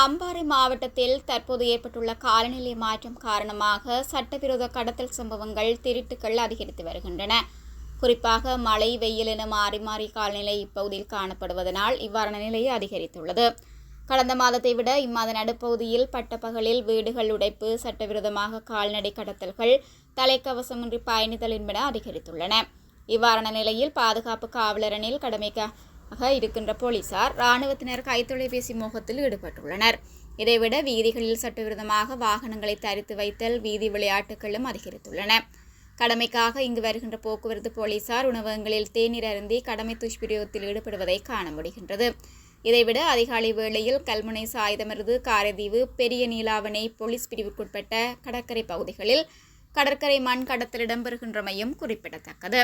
அம்பாறை மாவட்டத்தில் தற்போது ஏற்பட்டுள்ள காலநிலை மாற்றம் காரணமாக சட்டவிரோத கடத்தல் சம்பவங்கள் திருட்டுக்கள் அதிகரித்து வருகின்றன. குறிப்பாக மழை வெயில் என மாறி மாறி காலநிலை இப்பகுதியில் காணப்படுவதனால் இவ்வாறான நிலை அதிகரித்துள்ளது. கடந்த மாதத்தை விட இம்மாத நடுப்பகுதியில் பட்டப்பகலில் வீடுகள் உடைப்பு சட்டவிரோதமாக கால்நடை கடத்தல்கள் தலைக்கவசமின்றி பயணித்தல் என்பன அதிகரித்துள்ளன. இவ்வாறான நிலையில் பாதுகாப்பு காவலரனில் ஆக இருக்கின்ற போலீசார் இராணுவத்தினர் கைத்தொலைபேசி மோகத்தில் ஈடுபட்டுள்ளனர். இதைவிட வீதிகளில் சட்டவிரோதமாக வாகனங்களை தரித்து வைத்தல் வீதி விளையாட்டுகளும் அதிகரித்துள்ளன. கடமைக்காக இங்கு வருகின்ற போக்குவரத்து போலீசார் உணவகங்களில் தேநீர் அருந்தி கடமை துஷ்பிரயோகத்தில் ஈடுபடுவதை காண முடிகின்றது. இதைவிட அதிகாலை வேளையில் கல்முனை சாயுதமருது காரைதீவு பெரிய நீலாவணை போலீஸ் பிரிவுக்குட்பட்ட கடற்கரை பகுதிகளில் கடற்கரை மண் கடத்தல் இடம்பெறுகின்றமையும் குறிப்பிடத்தக்கது.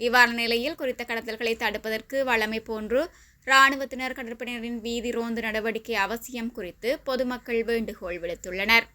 இவ்வாறான நிலையில் குறித்த கடத்தல்களை தடுப்பதற்கு வழமை போன்று இராணுவத்தினர் கடற்படையினரின் வீதி ரோந்து நடவடிக்கை அவசியம் குறித்து பொதுமக்கள் வேண்டுகோள் விடுத்துள்ளனர்.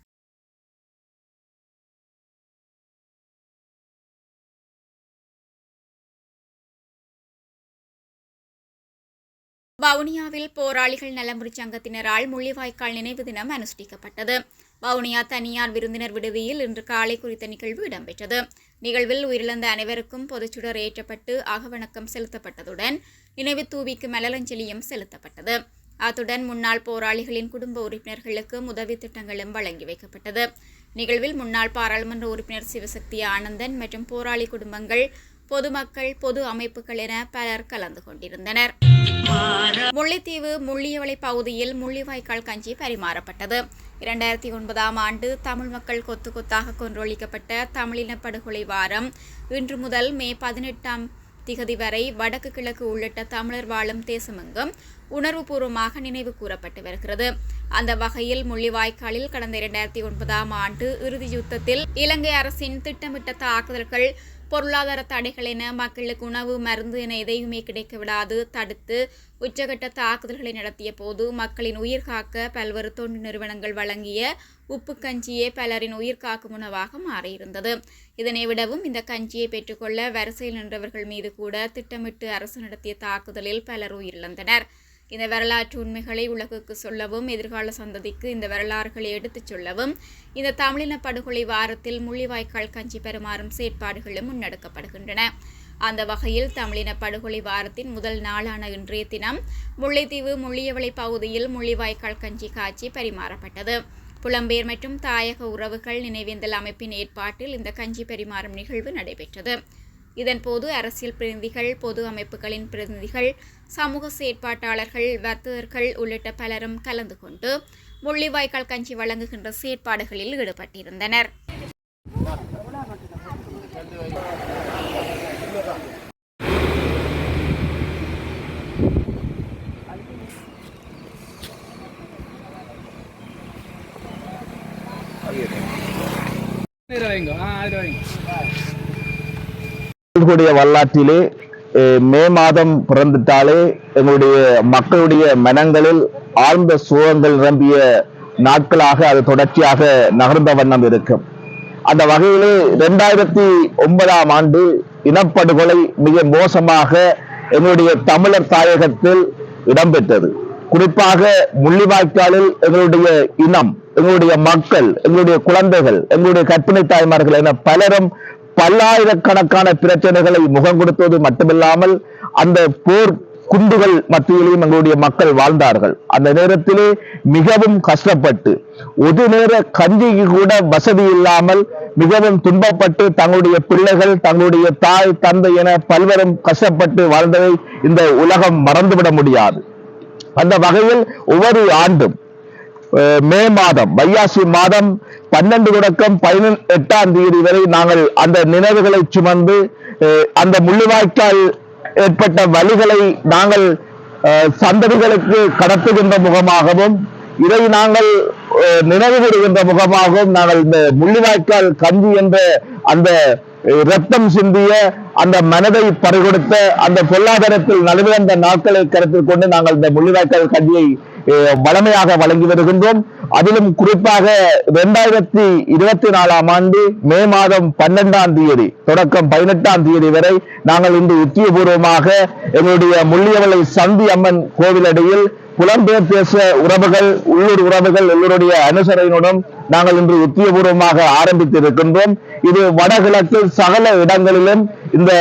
வவுனியாவில் போராளிகள் நலமுறை சங்கத்தினரால் முள்ளிவாய்க்கால் நினைவு தினம் அனுஷ்டிக்கப்பட்டது. வவுனியா தனியார் விருந்தினர் விடுதியில் இன்று காலை குறித்த நிகழ்வு இடம்பெற்றது. நிகழ்வில் உயிரிழந்த அனைவருக்கும் பொதுச்சுடர் ஏற்றப்பட்டு அகவணக்கம் செலுத்தப்பட்டதுடன் நினைவு தூவிக்கு மலரஞ்சலியும் செலுத்தப்பட்டது. அத்துடன் முன்னாள் போராளிகளின் குடும்ப உறுப்பினர்களுக்கு உதவி திட்டங்களும் வழங்கி வைக்கப்பட்டது. நிகழ்வில் முன்னாள் பாராளுமன்ற உறுப்பினர் சிவசக்தி ஆனந்தன் மற்றும் போராளி குடும்பங்கள் பொதுமக்கள் பொது அமைப்புகள் என பலர் கலந்து கொண்டிருந்தனர். முல்லைத்தீவு முள்ளியவளை பகுதியில் முள்ளிவாய்க்கால் கஞ்சி பரிமாறப்பட்டது. இரண்டாயிரத்தி ஒன்பதாம் ஆண்டு தமிழ் மக்கள் கொத்து கொத்தாக கொன்றொழிக்கப்பட்ட தமிழின படுகொலை வாரம் இன்று முதல் மே பதினெட்டாம் திகதி வரை வடக்கு கிழக்கு உள்ளிட்ட தமிழர் வாழும் தேசமெங்கும் உணர்வுபூர்வமாக நினைவு கூறப்பட்டு வருகிறது. அந்த வகையில் முள்ளிவாய்க்காலில் கடந்த இரண்டாயிரத்தி ஒன்பதாம் ஆண்டு இறுதி யுத்தத்தில் இலங்கை அரசின் திட்டமிட்ட தாக்குதல்கள் பொருளாதார தடைகள் என மக்களுக்கு உணவு மருந்து என எதையுமே கிடைக்க விடாது. தடுத்து உச்சகட்ட தாக்குதல்களை நடத்திய போது மக்களின் உயிர் காக்க பல்வேறு தொண்டு நிறுவனங்கள் வழங்கிய உப்பு கஞ்சியே பலரின் உயிர் காக்கும் உணவாக மாறியிருந்தது. இதனை விடவும் இந்த கஞ்சியை பெற்றுக்கொள்ள வரிசையில் நின்றவர்கள் மீது கூட திட்டமிட்டு அரசு நடத்திய தாக்குதலில் பலர் உயிரிழந்தனர். இந்த வரலாற்று உண்மைகளை உலகுக்கு சொல்லவும் எதிர்கால சந்ததிக்கு இந்த வரலாறுகளை எடுத்துச் சொல்லவும் இந்த தமிழின படுகொலை வாரத்தில் முள்ளிவாய்க்கால் கஞ்சி பெறுமாறும் செயற்பாடுகளும் முன்னெடுக்கப்படுகின்றன. அந்த வகையில் தமிழின படுகொலை வாரத்தின் முதல் நாளான இன்றைய தினம் முல்லைத்தீவு முள்ளியவளை பகுதியில் முள்ளிவாய்க்கால் கஞ்சி காட்சி பரிமாறப்பட்டது. புலம்பெயர் மற்றும் தாயக உறவுகள் நினைவேந்தல் அமைப்பின் ஏற்பாட்டில் இந்த கஞ்சி பரிமாறும் நிகழ்வு நடைபெற்றது. இதன்போது அரசியல் பிரதிநிதிகள் பொது அமைப்புகளின் பிரதிநிதிகள் சமூக செயற்பாட்டாளர்கள் வர்த்தகர்கள் உள்ளிட்ட பலரும் கலந்து கொண்டு முள்ளிவாய்க்கால் கஞ்சி வழங்குகின்ற செயற்பாடுகளில் ஈடுபட்டிருந்தனர். வைங்க ஆ அதுல வைங்க கூடிய வரலாற்றிலே மே மாதம் பிறந்துட்டாலே எங்களுடைய மக்களுடைய மனங்களில் ஆழ்ந்த சோகங்கள் நிரம்பிய நாட்களாக அது தொடர்ச்சியாக நகர்ந்த வண்ணம் இருக்கும். அந்த வகையிலே இரண்டாயிரத்தி ஒன்பதாம் ஆண்டு இனப்படுகொலை மிக மோசமாக எங்களுடைய தமிழர் தாயகத்தில் இடம்பெற்றது. குறிப்பாக முள்ளிவாய்க்காலில் எங்களுடைய இனம் எங்களுடைய மக்கள் எங்களுடைய குழந்தைகள் எங்களுடைய கற்பிணி தாய்மார்கள் என பலரும் பல்லாயிரக்கணக்கான பிரச்சனைகளை முகம் கொடுத்தது மட்டுமில்லாமல் அந்த போர் குண்டுகள் மத்தியிலேயும் எங்களுடைய மக்கள் வாழ்ந்தார்கள். அந்த நேரத்திலே மிகவும் கஷ்டப்பட்டு ஒரு நேர கஞ்சிக்கு கூட வசதி இல்லாமல் மிகவும் துன்பப்பட்டு தங்களுடைய பிள்ளைகள் தங்களுடைய தாய் தந்தை என பல்வரும் கஷ்டப்பட்டு வாழ்ந்ததை இந்த உலகம் மறந்துவிட முடியாது. அந்த வகையில் ஒவ்வொரு ஆண்டும் மே மாதம் வையாசி மாதம் பன்னெண்டு தொடக்கம் பதினெட்டாம் தேதி வரை நாங்கள் அந்த நினைவுகளை சுமந்து அந்த முள்ளுவாய்க்கால் ஏற்பட்ட வழிகளை நாங்கள் சந்ததிகளுக்கு கடத்துகின்ற முகமாகவும் இதை நாங்கள் அஹ், நினைவு கூறுகின்ற முகமாகவும் நாங்கள் இந்த முள்ளிவாய்க்கால் கஞ்சி என்ற அந்த ரத்தம் சிந்திய அந்த மனதை பறிகொடுத்த அந்த பொருளாதாரத்தில் நலிவிழந்த நாட்களை கருத்தில் கொண்டு நாங்கள் இந்த முள்ளிவாய்க்கால் கஞ்சியை வளமையாக வழங்கி வருகின்றோம். அதிலும் குறிப்பாக இரண்டாயிரத்தி இருபத்தி நாலாம் ஆண்டு மே மாதம் பன்னெண்டாம் தேதி தொடக்கம் பதினெட்டாம் தேதி வரை நாங்கள் இன்று உத்தியபூர்வமாக எங்களுடைய முள்ளியவளை சந்தி அம்மன் கோவிலடியில் புலம்பெயர் தேச உறவுகள் உள்ளூர் உறவுகள் எல்லோருடைய அனுசரணையுடன் நாங்கள் இன்று உத்தியபூர்வமாக ஆரம்பித்திருக்கின்றோம். இது வடகிழக்கில் சகல இடங்களிலும் இந்த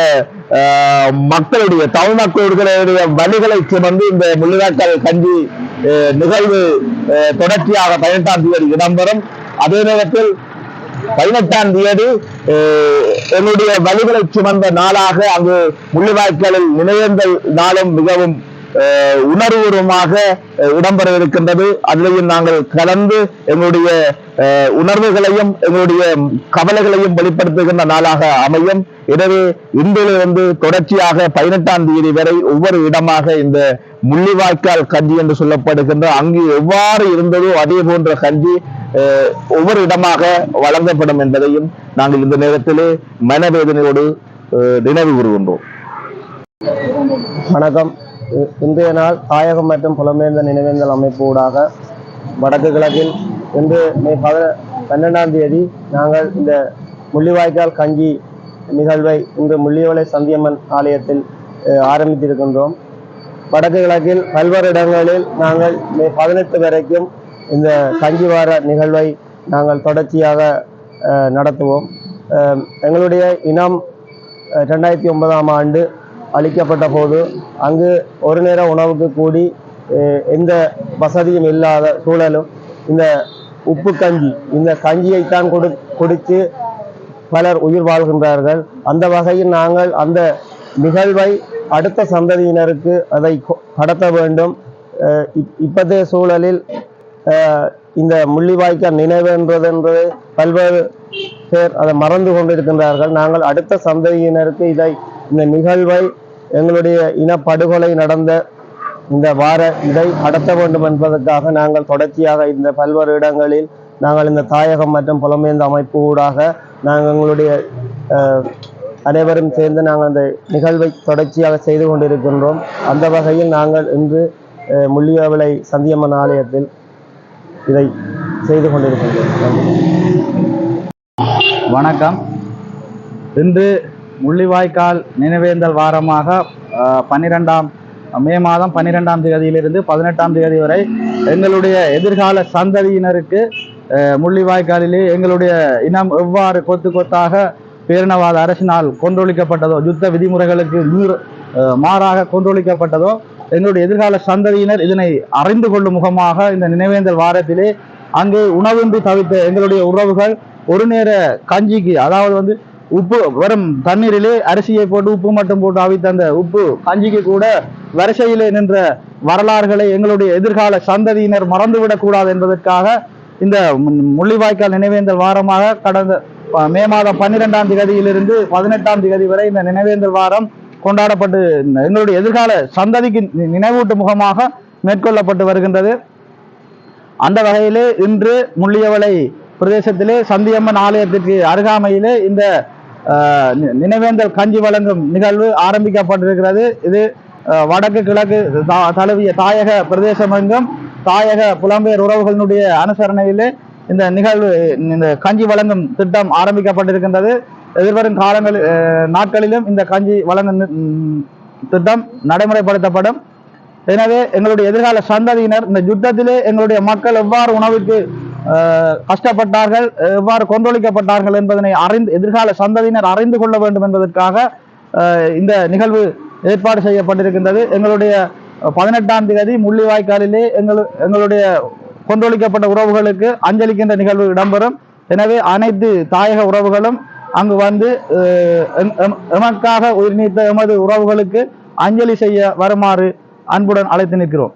மக்களுடைய தமிழ் மக்களுடைய வழிகளை சுமந்து இந்த முள்ளிவாய்க்கால் கஞ்சி அஹ், நிகழ்வு அஹ், தொடர்ச்சியாக பதினெட்டாம் தேதி இடம்பெறும். அதே நேரத்தில் பதினெட்டாம் தேதி அஹ், என்னுடைய வழிகளை சுமந்த நாளாக அங்கு முள்ளிவாய்க்காலில் நினைவேந்தல் நாளும் மிகவும் உணர்வுபூர்வமாக அஹ், இடம்பெற இருக்கின்றது அதிலையும் நாங்கள் கலந்து எங்களுடைய அஹ், உணர்வுகளையும் எங்களுடைய கவலைகளையும் வெளிப்படுத்துகின்ற நாளாக அமையும். எனவே இன்றிலிருந்து தொடர்ச்சியாக பதினெட்டாம் தேதி வரை ஒவ்வொரு இடமாக இந்த முள்ளிவாய்க்கால் கஞ்சி என்று சொல்லப்படுகின்ற அங்கு எவ்வாறு இருந்ததோ அதே போன்ற கஞ்சி அஹ், ஒவ்வொரு இடமாக வழங்கப்படும் என்பதையும் நாங்கள் இந்த நேரத்திலே மனவேதனையோடு அஹ், நினைவு கூறுகின்றோம். வணக்கம். இன்றைய நாள் தாயகம் மற்றும் புலம்பெயர்ந்த நினைவேந்தல் அமைப்பு ஊடாக வடக்கு கிழக்கில் இன்று மே பத பன்னெண்டாம் தேதி நாங்கள் இந்த முள்ளிவாய்க்கால் கஞ்சி நிகழ்வை இன்று முள்ளியவளை சந்தியம்மன் ஆலயத்தில் ஆரம்பித்திருக்கின்றோம். வடக்கு கிழக்கில் பல்வேறு இடங்களில் நாங்கள் மே பதினெட்டு வரைக்கும் இந்த கஞ்சி வார நிகழ்வை நாங்கள் தொடர்ச்சியாக நடத்துவோம். எங்களுடைய இனம் ரெண்டாயிரத்தி ஒன்பதாம் ஆண்டு அளிக்கப்பட்ட போது அங்கு ஒரு நேர உணவுக்கு கூடி எந்த வசதியும் இல்லாத சூழலும் இந்த உப்பு கஞ்சி இந்த கஞ்சியைத்தான் கொடு குடித்து பலர் உயிர் வாழ்கின்றார்கள். அந்த வகையில் நாங்கள் அந்த நிகழ்வை அடுத்த சந்ததியினருக்கு அதை கொ- கடத்த வேண்டும். இப்- இப்போதைய சூழலில் இந்த முள்ளிவாய்க்கால் நினைவென்றதென்று பல்வேறு பேர் அதை மறந்து கொண்டிருக்கின்றார்கள். நாங்கள் அடுத்த சந்ததியினருக்கு இதை இந்த நிகழ்வை எங்களுடைய இனப்படுகொலை நடந்த இந்த வார இதை நடத்த வேண்டும் என்பதற்காக நாங்கள் தொடர்ச்சியாக இந்த பல்வேறு இடங்களில் நாங்கள் இந்த தாயகம் மற்றும் புலம்பெயர்ந்த அமைப்பு ஊடாக நாங்கள் எங்களுடைய அனைவரும் சேர்ந்து நாங்கள் அந்த நிகழ்வை தொடர்ச்சியாக செய்து கொண்டிருக்கின்றோம். அந்த வகையில் நாங்கள் இன்று முள்ளியவளை சந்தியம்மன் ஆலயத்தில் இதை செய்து கொண்டிருக்கின்றோம். வணக்கம். இன்று முள்ளிவாய்க்கால் நினைவேந்தல் வாரமாக பன்னிரெண்டாம் மே மாதம் பன்னிரெண்டாம் தேதியிலிருந்து பதினெட்டாம் தேதி வரை எங்களுடைய எதிர்கால சந்ததியினருக்கு முள்ளிவாய்க்காலிலே எங்களுடைய இனம் எவ்வாறு கொத்து கொத்தாக பேரினவாத அரசினால் கொன்றொழிக்கப்பட்டதோ யுத்த விதிமுறைகளுக்கு மீறு மாறாக கொன்றொழிக்கப்பட்டதோ எங்களுடைய எதிர்கால சந்ததியினர் இதனை அறிந்து கொள்ளும் முகமாக இந்த நினைவேந்தல் வாரத்திலே அங்கே உணவின்றி தவித்த எங்களுடைய உறவுகள் ஒரு நேர கஞ்சிக்கு அதாவது வந்து உப்பு வெறும் தண்ணீரிலே அரிசியை போட்டு உப்பு மட்டும் போட்டு அவித்த அந்த உப்பு கஞ்சிக்கு கூட வரிசையிலே நின்ற வரலாறுகளை எங்களுடைய எதிர்கால சந்ததியினர் மறந்துவிடக் கூடாது என்பதற்காக இந்த மு- முள்ளிவாய்க்கால் நினைவேந்தல் வாரமாக கடந்த மே மாதம் பன்னிரெண்டாம் தேதியிலிருந்து பதினெட்டாம் தேதி வரை இந்த நினைவேந்தல் வாரம் கொண்டாடப்பட்டு எங்களுடைய எதிர்கால சந்ததிக்கு நி- முகமாக மேற்கொள்ளப்பட்டு வருகின்றது. அந்த வகையிலே இன்று முள்ளியவளை பிரதேசத்திலே சந்தியம்மன் ஆலயத்திற்கு அருகாமையிலே இந்த நினைவேந்தல் கஞ்சி வழங்கும் நிகழ்வு ஆரம்பிக்கப்பட்டிருக்கிறது. இது வடக்கு கிழக்கு தழுவிய தாயக பிரதேசமெங்கும் தாயக புலம்பெயர் உறவுகளினுடைய அனுசரணையிலே இந்த நிகழ்வு இந்த கஞ்சி வழங்கும் திட்டம் ஆரம்பிக்கப்பட்டிருக்கின்றது. எதிர்வரும் காலங்களில் நாட்களிலும் இந்த கஞ்சி வழங்கும் திட்டம் நடைமுறைப்படுத்தப்படும். எனவே எங்களுடைய எதிர்கால சந்ததியினர் இந்த யுத்தத்திலே எங்களுடைய மக்கள் எவ்வாறு உணவுக்கு கஷ்டப்பட்டார்கள் எவ்வாறு கொன்றொழிக்கப்பட்டார்கள் என்பதனை அறிந்து எதிர்கால சந்ததியினர் அறிந்து கொள்ள வேண்டும் என்பதற்காக இந்த நிகழ்வு ஏற்பாடு செய்யப்பட்டிருக்கின்றது. எங்களுடைய பதினெட்டாம் தேதி முள்ளிவாய்க்காலிலே எங்களு எங்களுடைய கொன்றொழிக்கப்பட்ட உறவுகளுக்கு அஞ்சலிக்கின்ற நிகழ்வு இடம்பெறும். எனவே அனைத்து தாயக உறவுகளும் அங்கு வந்து எம்- எமக்காக உயிர் நீத்த எமது உறவுகளுக்கு அஞ்சலி செய்ய வருமாறு அன்புடன் அழைத்து நிற்கிறோம்.